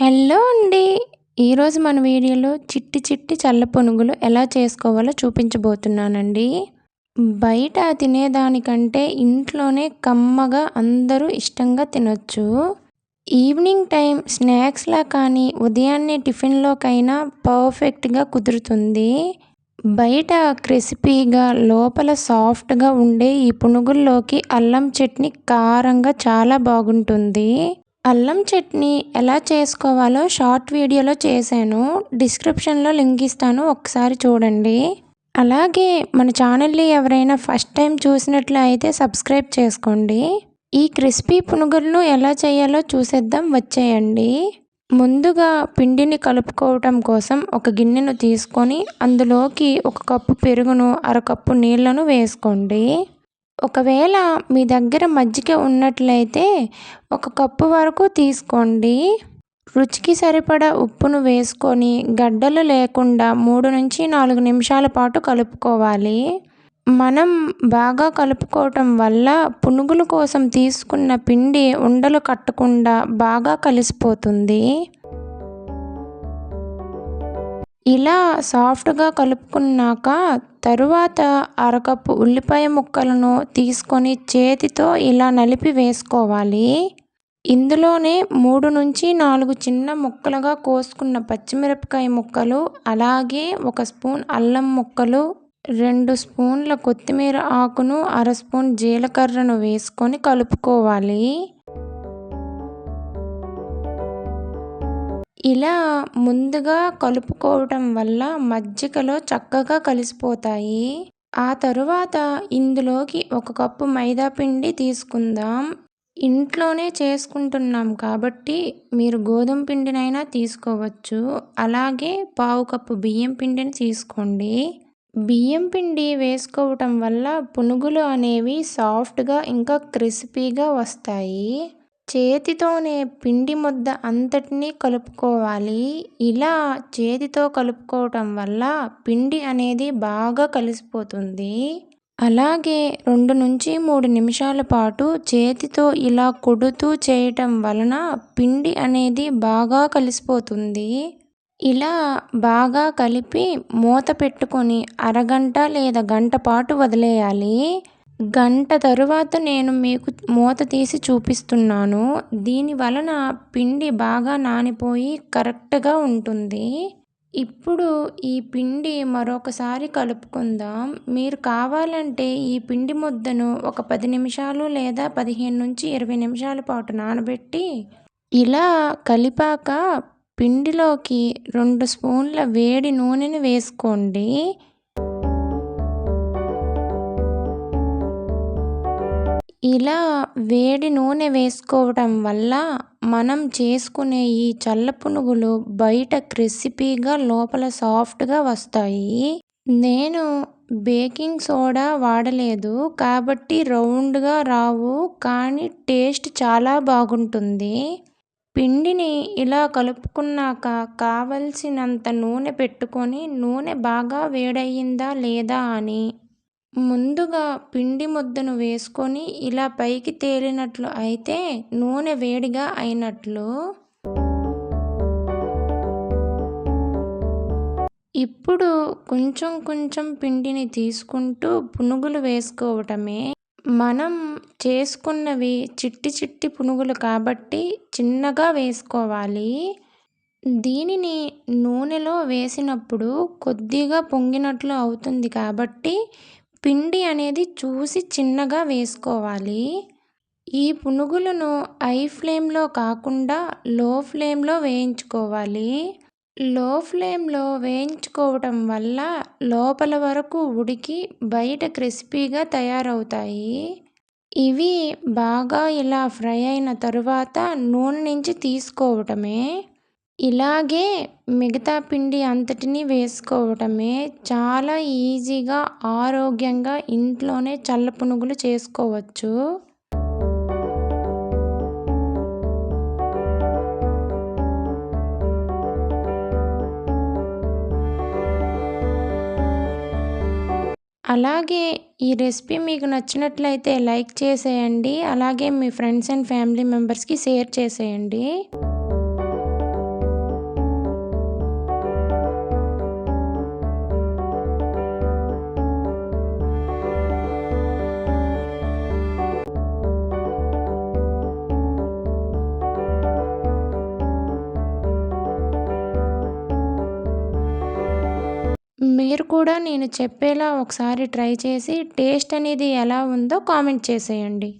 Hello అండి. ఈరోజు మన వీడియోలో చిట్టి చిట్టి చల్ల పునుగులు ఎలా చేసుకోవాలో చూపించబోతున్నానండి. బయట తినేదానికంటే ఇంట్లోనే కమ్మగా అందరూ ఇష్టంగా తినొచ్చు. ఈవినింగ్ టైం స్నాక్స్లా కానీ ఉదయాన్నే టిఫిన్లోకైనా పర్ఫెక్ట్గా కుదురుతుంది. బయట క్రిస్పీగా లోపల సాఫ్ట్గా ఉండే ఈ పునుగుల్లోకి అల్లం చట్నీ కారంగా చాలా బాగుంటుంది. అల్లం చట్నీ ఎలా చేసుకోవాలో షార్ట్ వీడియోలో చేశాను. డిస్క్రిప్షన్లో లింక్ ఇస్తాను ఒకసారి చూడండి. అలాగే మన ఛానల్ని ఎవరైనా ఫస్ట్ టైం చూసినట్లు అయితే సబ్స్క్రైబ్ చేసుకోండి. ఈ క్రిస్పీ పునుగులను ఎలా చేయాలో చూసేద్దాం వచ్చేయండి. ముందుగా పిండిని కలుపుకోవటం కోసం ఒక గిన్నెను తీసుకొని అందులోకి ఒక కప్పు పెరుగును అరకప్పు నీళ్ళను వేసుకోండి. ఒకవేళ మీ దగ్గర మజ్జిగ ఉన్నట్లయితే ఒక కప్పు వరకు తీసుకోండి. రుచికి సరిపడా ఉప్పును వేసుకొని గడ్డలు లేకుండా మూడు నుంచి నాలుగు నిమిషాల పాటు కలుపుకోవాలి. మనం బాగా కలుపుకోవటం వల్ల పునుగుల కోసం తీసుకున్న పిండి ఉండలు కట్టకుండా బాగా కలిసిపోతుంది. ఇలా సాఫ్ట్గా కలుపుకున్నాక తరువాత అరకప్పు ఉల్లిపాయ ముక్కలను తీసుకొని చేతితో ఇలా నలిపి వేసుకోవాలి. ఇందులోనే మూడు నుంచి నాలుగు చిన్న ముక్కలుగా కోసుకున్న పచ్చిమిరపకాయ ముక్కలు అలాగే ఒక స్పూన్ అల్లం ముక్కలు రెండు స్పూన్ల కొత్తిమీర ఆకును అర స్పూన్ జీలకర్రను వేసుకొని కలుపుకోవాలి. ఇలా ముందుగా కలుపుకోవటం వల్ల మజ్జికలో చక్కగా కలిసిపోతాయి. ఆ తరువాత ఇందులోకి ఒక కప్పు మైదా పిండి తీసుకుందాం. ఇంట్లోనే చేసుకుంటున్నాం కాబట్టి మీరు గోధుమ పిండినైనా తీసుకోవచ్చు. అలాగే పావు కప్పు బియ్యం పిండిని తీసుకోండి. బియ్యం పిండి వేసుకోవటం వల్ల పునుగులు అనేవి సాఫ్ట్గా ఇంకా క్రిస్పీగా వస్తాయి. చేతితోనే పిండి ముద్ద అంతటినీ కలుపుకోవాలి. ఇలా చేతితో కలుపుకోవటం వల్ల పిండి అనేది బాగా కలిసిపోతుంది. అలాగే రెండు నుంచి మూడు నిమిషాల పాటు చేతితో ఇలా కొడుతూ చేయటం వలన పిండి అనేది బాగా కలిసిపోతుంది. ఇలా బాగా కలిపి మూత పెట్టుకొని అరగంట లేదా గంట పాటు వదిలేయాలి. గంట తరువాత నేను మీకు మూత తీసి చూపిస్తున్నాను. దీని వలన పిండి బాగా నానిపోయి కరెక్ట్గా ఉంటుంది. ఇప్పుడు ఈ పిండి మరొకసారి కలుపుకుందాం. మీరు కావాలంటే ఈ పిండి ముద్దను ఒక పది నిమిషాలు లేదా పదిహేను నుంచి ఇరవై నిమిషాల పాటు నానబెట్టి ఇలా కలిపాక పిండిలోకి రెండు స్పూన్ల వేడి నూనెని వేసుకోండి. ఇలా వేడి నూనె వేసుకోవటం వల్ల మనం చేసుకునే ఈ చల్ల పునుగులు బయట క్రిస్పీగా లోపల సాఫ్ట్గా వస్తాయి. నేను బేకింగ్ సోడా వాడలేదు కాబట్టి రౌండ్గా రావు కానీ టేస్ట్ చాలా బాగుంటుంది. పిండిని ఇలా కలుపుకున్నాక కావలసినంత నూనె పెట్టుకొని నూనె బాగా వేడయ్యిందా లేదా అని ముందుగా పిండి ముద్దను వేసుకొని ఇలా పైకి తేలినట్లు అయితే నూనె వేడిగా అయినట్లు. ఇప్పుడు కొంచెం కొంచెం పిండిని తీసుకుంటూ పునుగులు వేసుకోవటమే. మనం చేసుకున్నవి చిట్టి చిట్టి పునుగులు కాబట్టి చిన్నగా వేసుకోవాలి. దీనిని నూనెలో వేసినప్పుడు కొద్దిగా పొంగినట్లు అవుతుంది కాబట్టి పిండి అనేది చూసి చిన్నగా వేసుకోవాలి. ఈ పునుగులను ఐ ఫ్లేమ్లో కాకుండా లో ఫ్లేమ్లో వేయించుకోవాలి. లో ఫ్లేమ్లో వేయించుకోవటం వల్ల లోపల వరకు ఉడికి బయట క్రిస్పీగా తయారవుతాయి. ఇవి బాగా ఇలా ఫ్రై అయిన తరువాత నూనె నుంచి తీసుకోవటమే. ఇలాగే మిగతా పిండి అంతటిని వేసుకోవటమే చాలా ఈజీగా ఆరోగ్యంగా ఇంట్లోనే చల్ల పునుగులు చేసుకోవచ్చు. అలాగే ఈ రెసిపీ మీకు నచ్చినట్లయితే లైక్ చేసేయండి. అలాగే మీ ఫ్రెండ్స్ అండ్ ఫ్యామిలీ మెంబర్స్కి షేర్ చేసేయండి. మీరు కూడా నేను చెప్పేలా ఒకసారి ట్రై చేసి టేస్ట్ అనేది ఎలా ఉందో కామెంట్ చేసేయండి.